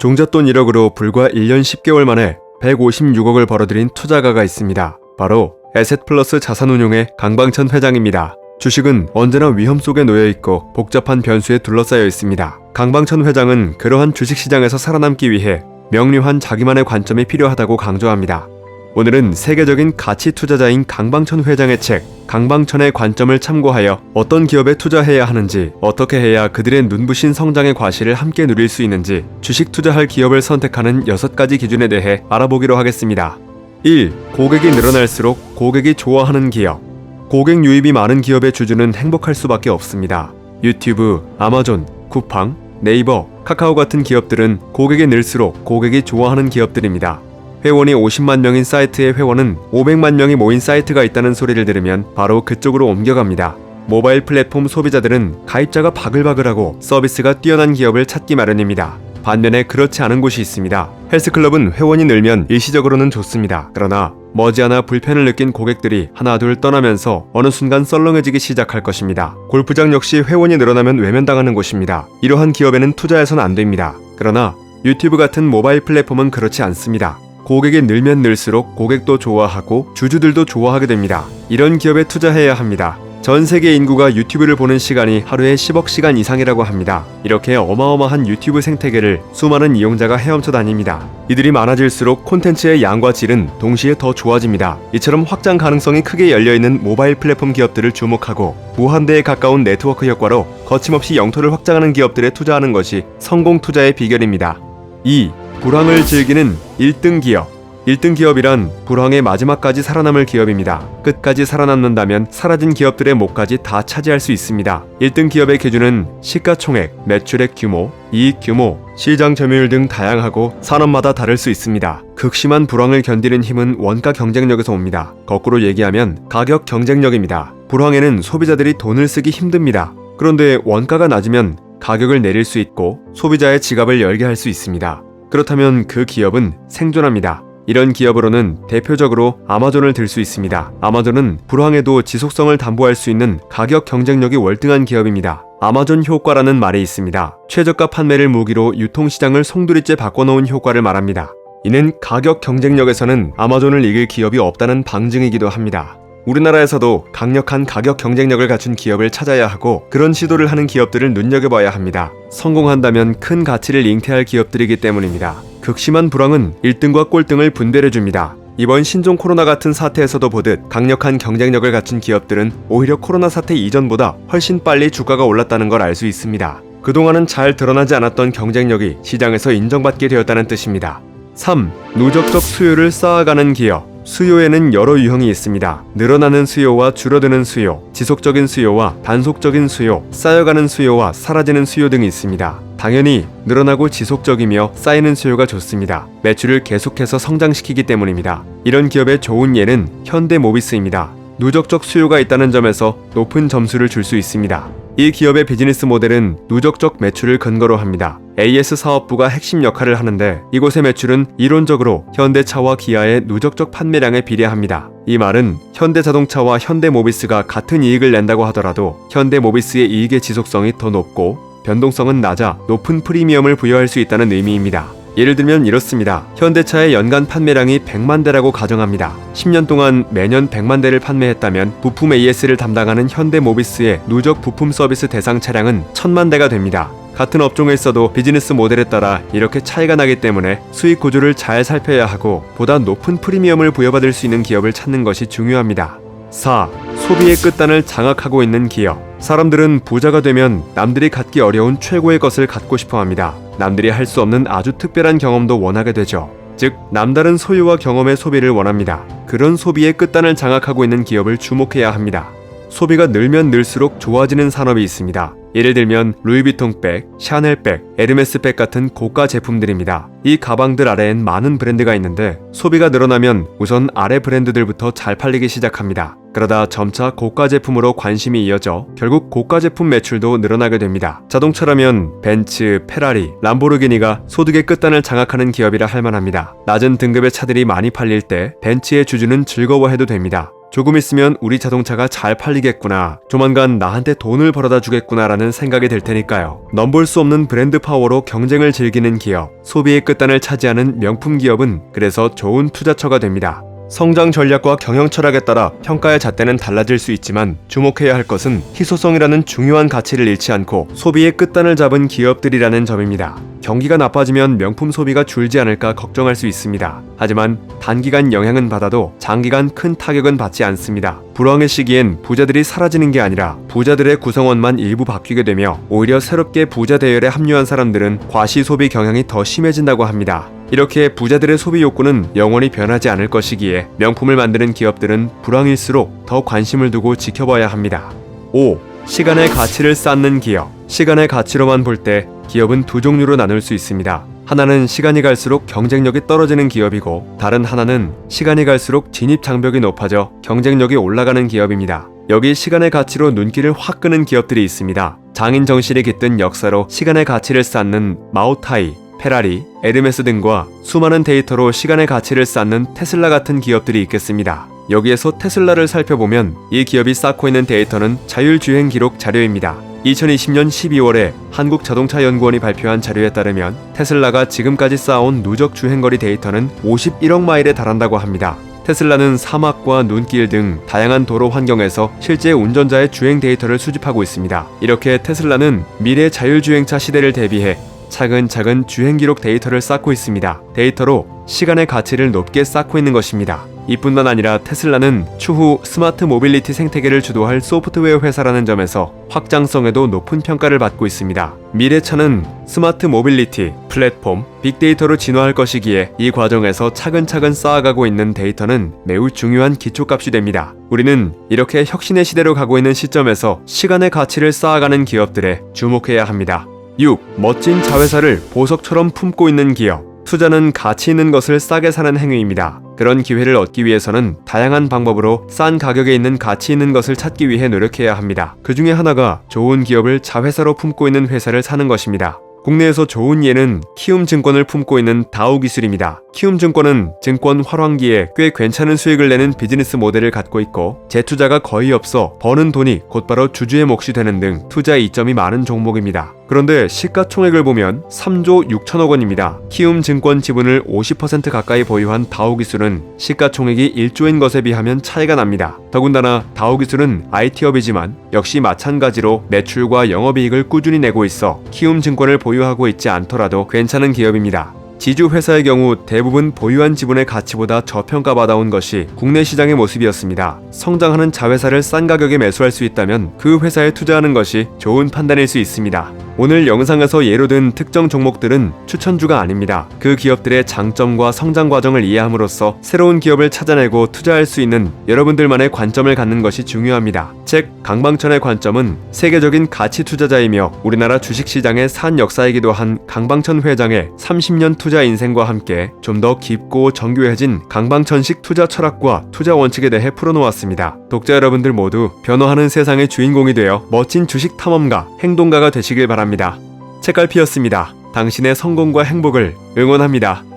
종잣돈 1억으로 불과 1년 10개월 만에 156억을 벌어들인 투자가가 있습니다. 바로 에셋플러스 자산운용의 강방천 회장입니다. 주식은 언제나 위험 속에 놓여 있고 복잡한 변수에 둘러싸여 있습니다. 강방천 회장은 그러한 주식시장에서 살아남기 위해 명료한 자기만의 관점이 필요하다고 강조합니다. 오늘은 세계적인 가치 투자자인 강방천 회장의 책 강방천의 관점을 참고하여 어떤 기업에 투자해야 하는지 어떻게 해야 그들의 눈부신 성장의 과실을 함께 누릴 수 있는지 주식 투자할 기업을 선택하는 6가지 기준에 대해 알아보기로 하겠습니다. 1. 고객이 늘어날수록 고객이 좋아하는 기업 고객 유입이 많은 기업의 주주는 행복할 수밖에 없습니다. 유튜브, 아마존, 쿠팡, 네이버, 카카오 같은 기업들은 고객이 늘수록 고객이 좋아하는 기업들입니다. 회원이 50만 명인 사이트의 회원은 500만 명이 모인 사이트가 있다는 소리를 들으면 바로 그쪽으로 옮겨갑니다. 모바일 플랫폼 소비자들은 가입자가 바글바글하고 서비스가 뛰어난 기업을 찾기 마련입니다. 반면에 그렇지 않은 곳이 있습니다. 헬스클럽은 회원이 늘면 일시적으로는 좋습니다. 그러나 머지않아 불편을 느낀 고객들이 하나둘 떠나면서 어느 순간 썰렁해지기 시작할 것입니다. 골프장 역시 회원이 늘어나면 외면당하는 곳입니다. 이러한 기업에는 투자해선 안 됩니다. 그러나 유튜브 같은 모바일 플랫폼은 그렇지 않습니다. 고객이 늘면 늘수록 고객도 좋아하고 주주들도 좋아하게 됩니다. 이런 기업에 투자해야 합니다. 전 세계 인구가 유튜브를 보는 시간이 하루에 10억 시간 이상이라고 합니다. 이렇게 어마어마한 유튜브 생태계를 수많은 이용자가 헤엄쳐 다닙니다. 이들이 많아질수록 콘텐츠의 양과 질은 동시에 더 좋아집니다. 이처럼 확장 가능성이 크게 열려있는 모바일 플랫폼 기업들을 주목하고 무한대에 가까운 네트워크 효과로 거침없이 영토를 확장하는 기업들에 투자하는 것이 성공 투자의 비결입니다. 2. 불황을 즐기는 1등 기업 1등 기업이란 불황의 마지막까지 살아남을 기업입니다. 끝까지 살아남는다면 사라진 기업들의 목까지 다 차지할 수 있습니다. 1등 기업의 기준은 시가총액, 매출액 규모, 이익 규모, 시장 점유율 등 다양하고 산업마다 다를 수 있습니다. 극심한 불황을 견디는 힘은 원가 경쟁력에서 옵니다. 거꾸로 얘기하면 가격 경쟁력입니다. 불황에는 소비자들이 돈을 쓰기 힘듭니다. 그런데 원가가 낮으면 가격을 내릴 수 있고 소비자의 지갑을 열게 할 수 있습니다. 그렇다면 그 기업은 생존합니다. 이런 기업으로는 대표적으로 아마존을 들 수 있습니다. 아마존은 불황에도 지속성을 담보할 수 있는 가격 경쟁력이 월등한 기업입니다. 아마존 효과라는 말이 있습니다. 최저가 판매를 무기로 유통시장을 송두리째 바꿔놓은 효과를 말합니다. 이는 가격 경쟁력에서는 아마존을 이길 기업이 없다는 방증이기도 합니다. 우리나라에서도 강력한 가격 경쟁력을 갖춘 기업을 찾아야 하고 그런 시도를 하는 기업들을 눈여겨봐야 합니다. 성공한다면 큰 가치를 잉태할 기업들이기 때문입니다. 극심한 불황은 1등과 꼴등을 분별해줍니다. 이번 신종 코로나 같은 사태에서도 보듯 강력한 경쟁력을 갖춘 기업들은 오히려 코로나 사태 이전보다 훨씬 빨리 주가가 올랐다는 걸 알 수 있습니다. 그동안은 잘 드러나지 않았던 경쟁력이 시장에서 인정받게 되었다는 뜻입니다. 3. 누적적 수요를 쌓아가는 기업 수요에는 여러 유형이 있습니다. 늘어나는 수요와 줄어드는 수요, 지속적인 수요와 단속적인 수요, 쌓여가는 수요와 사라지는 수요 등이 있습니다. 당연히 늘어나고 지속적이며 쌓이는 수요가 좋습니다. 매출을 계속해서 성장시키기 때문입니다. 이런 기업의 좋은 예는 현대모비스입니다. 누적적 수요가 있다는 점에서 높은 점수를 줄 수 있습니다. 이 기업의 비즈니스 모델은 누적적 매출을 근거로 합니다. AS 사업부가 핵심 역할을 하는데 이곳의 매출은 이론적으로 현대차와 기아의 누적적 판매량에 비례합니다. 이 말은 현대자동차와 현대모비스가 같은 이익을 낸다고 하더라도 현대모비스의 이익의 지속성이 더 높고 변동성은 낮아 높은 프리미엄을 부여할 수 있다는 의미입니다. 예를 들면 이렇습니다. 현대차의 연간 판매량이 100만 대라고 가정합니다. 10년 동안 매년 100만 대를 판매했다면 부품 AS를 담당하는 현대모비스의 누적 부품 서비스 대상 차량은 1000만 대가 됩니다. 같은 업종에 있어도 비즈니스 모델에 따라 이렇게 차이가 나기 때문에 수익 구조를 잘 살펴야 하고 보다 높은 프리미엄을 부여받을 수 있는 기업을 찾는 것이 중요합니다. 4. 소비의 끝단을 장악하고 있는 기업. 사람들은 부자가 되면 남들이 갖기 어려운 최고의 것을 갖고 싶어 합니다. 남들이 할 수 없는 아주 특별한 경험도 원하게 되죠. 즉, 남다른 소유와 경험의 소비를 원합니다. 그런 소비의 끝단을 장악하고 있는 기업을 주목해야 합니다. 소비가 늘면 늘수록 좋아지는 산업이 있습니다. 예를 들면 루이비통 백, 샤넬 백, 에르메스 백 같은 고가 제품들입니다. 이 가방들 아래엔 많은 브랜드가 있는데 소비가 늘어나면 우선 아래 브랜드들부터 잘 팔리기 시작합니다. 그러다 점차 고가 제품으로 관심이 이어져 결국 고가 제품 매출도 늘어나게 됩니다. 자동차라면 벤츠, 페라리, 람보르기니가 소득의 끝단을 장악하는 기업이라 할 만합니다. 낮은 등급의 차들이 많이 팔릴 때 벤츠의 주주는 즐거워해도 됩니다. 조금 있으면 우리 자동차가 잘 팔리겠구나. 조만간 나한테 돈을 벌어다 주겠구나라는 생각이 들 테니까요. 넘볼 수 없는 브랜드 파워로 경쟁을 즐기는 기업, 소비의 끝단을 차지하는 명품 기업은 그래서 좋은 투자처가 됩니다. 성장 전략과 경영 철학에 따라 평가의 잣대는 달라질 수 있지만 주목해야 할 것은 희소성이라는 중요한 가치를 잃지 않고 소비의 끝단을 잡은 기업들이라는 점입니다. 경기가 나빠지면 명품 소비가 줄지 않을까 걱정할 수 있습니다. 하지만 단기간 영향은 받아도 장기간 큰 타격은 받지 않습니다. 불황의 시기엔 부자들이 사라지는 게 아니라 부자들의 구성원만 일부 바뀌게 되며 오히려 새롭게 부자 대열에 합류한 사람들은 과시 소비 경향이 더 심해진다고 합니다. 이렇게 부자들의 소비 욕구는 영원히 변하지 않을 것이기에 명품을 만드는 기업들은 불황일수록 더 관심을 두고 지켜봐야 합니다. 5. 시간의 가치를 쌓는 기업. 시간의 가치로만 볼 때 기업은 두 종류로 나눌 수 있습니다. 하나는 시간이 갈수록 경쟁력이 떨어지는 기업이고 다른 하나는 시간이 갈수록 진입 장벽이 높아져 경쟁력이 올라가는 기업입니다. 여기 시간의 가치로 눈길을 확 끄는 기업들이 있습니다. 장인 정신이 깃든 역사로 시간의 가치를 쌓는 마오타이, 페라리, 에르메스 등과 수많은 데이터로 시간의 가치를 쌓는 테슬라 같은 기업들이 있겠습니다. 여기에서 테슬라를 살펴보면 이 기업이 쌓고 있는 데이터는 자율주행 기록 자료입니다. 2020년 12월에 한국자동차연구원이 발표한 자료에 따르면 테슬라가 지금까지 쌓아온 누적 주행거리 데이터는 51억 마일에 달한다고 합니다. 테슬라는 사막과 눈길 등 다양한 도로 환경에서 실제 운전자의 주행 데이터를 수집하고 있습니다. 이렇게 테슬라는 미래 자율주행차 시대를 대비해 차근차근 주행 기록 데이터를 쌓고 있습니다. 데이터로 시간의 가치를 높게 쌓고 있는 것입니다. 이뿐만 아니라 테슬라는 추후 스마트 모빌리티 생태계를 주도할 소프트웨어 회사라는 점에서 확장성에도 높은 평가를 받고 있습니다. 미래 차는 스마트 모빌리티, 플랫폼, 빅데이터로 진화할 것이기에 이 과정에서 차근차근 쌓아가고 있는 데이터는 매우 중요한 기초값이 됩니다. 우리는 이렇게 혁신의 시대로 가고 있는 시점에서 시간의 가치를 쌓아가는 기업들에 주목해야 합니다. 6. 멋진 자회사를 보석처럼 품고 있는 기업. 투자는 가치 있는 것을 싸게 사는 행위입니다. 그런 기회를 얻기 위해서는 다양한 방법으로 싼 가격에 있는 가치 있는 것을 찾기 위해 노력해야 합니다. 그 중에 하나가 좋은 기업을 자회사로 품고 있는 회사를 사는 것입니다. 국내에서 좋은 예는 키움 증권을 품고 있는 다우 기술입니다. 키움증권은 증권 활황기에 꽤 괜찮은 수익을 내는 비즈니스 모델을 갖고 있고 재투자가 거의 없어 버는 돈이 곧바로 주주의 몫이 되는 등 투자 이점이 많은 종목입니다. 그런데 시가총액을 보면 3조 6천억 원입니다. 키움 증권 지분을 50% 가까이 보유한 다우 기술은 시가총액이 1조인 것에 비하면 차이가 납니다. 더군다나 다우 기술은 IT업이지만 역시 마찬가지로 매출과 영업이익을 꾸준히 내고 있어 키움 증권을 보유하고 있지 않더라도 괜찮은 기업입니다. 지주 회사의 경우 대부분 보유한 지분의 가치보다 저평가받아온 것이 국내 시장의 모습이었습니다. 성장하는 자회사를 싼 가격에 매수할 수 있다면 그 회사에 투자하는 것이 좋은 판단일 수 있습니다. 오늘 영상에서 예로 든 특정 종목들은 추천주가 아닙니다. 그 기업들의 장점과 성장 과정을 이해함으로써 새로운 기업을 찾아내고 투자할 수 있는 여러분들만의 관점을 갖는 것이 중요합니다. 책 강방천의 관점은 세계적인 가치 투자자이며 우리나라 주식시장의 산 역사이기도 한 강방천 회장의 30년 투자 인생과 함께 좀 더 깊고 정교해진 강방천식 투자 철학과 투자 원칙에 대해 풀어놓았습니다. 독자 여러분들 모두 변화하는 세상의 주인공이 되어 멋진 주식 탐험가, 행동가가 되시길 바랍 니다. 책갈피였습니다. 당신의 성공과 행복을 응원합니다.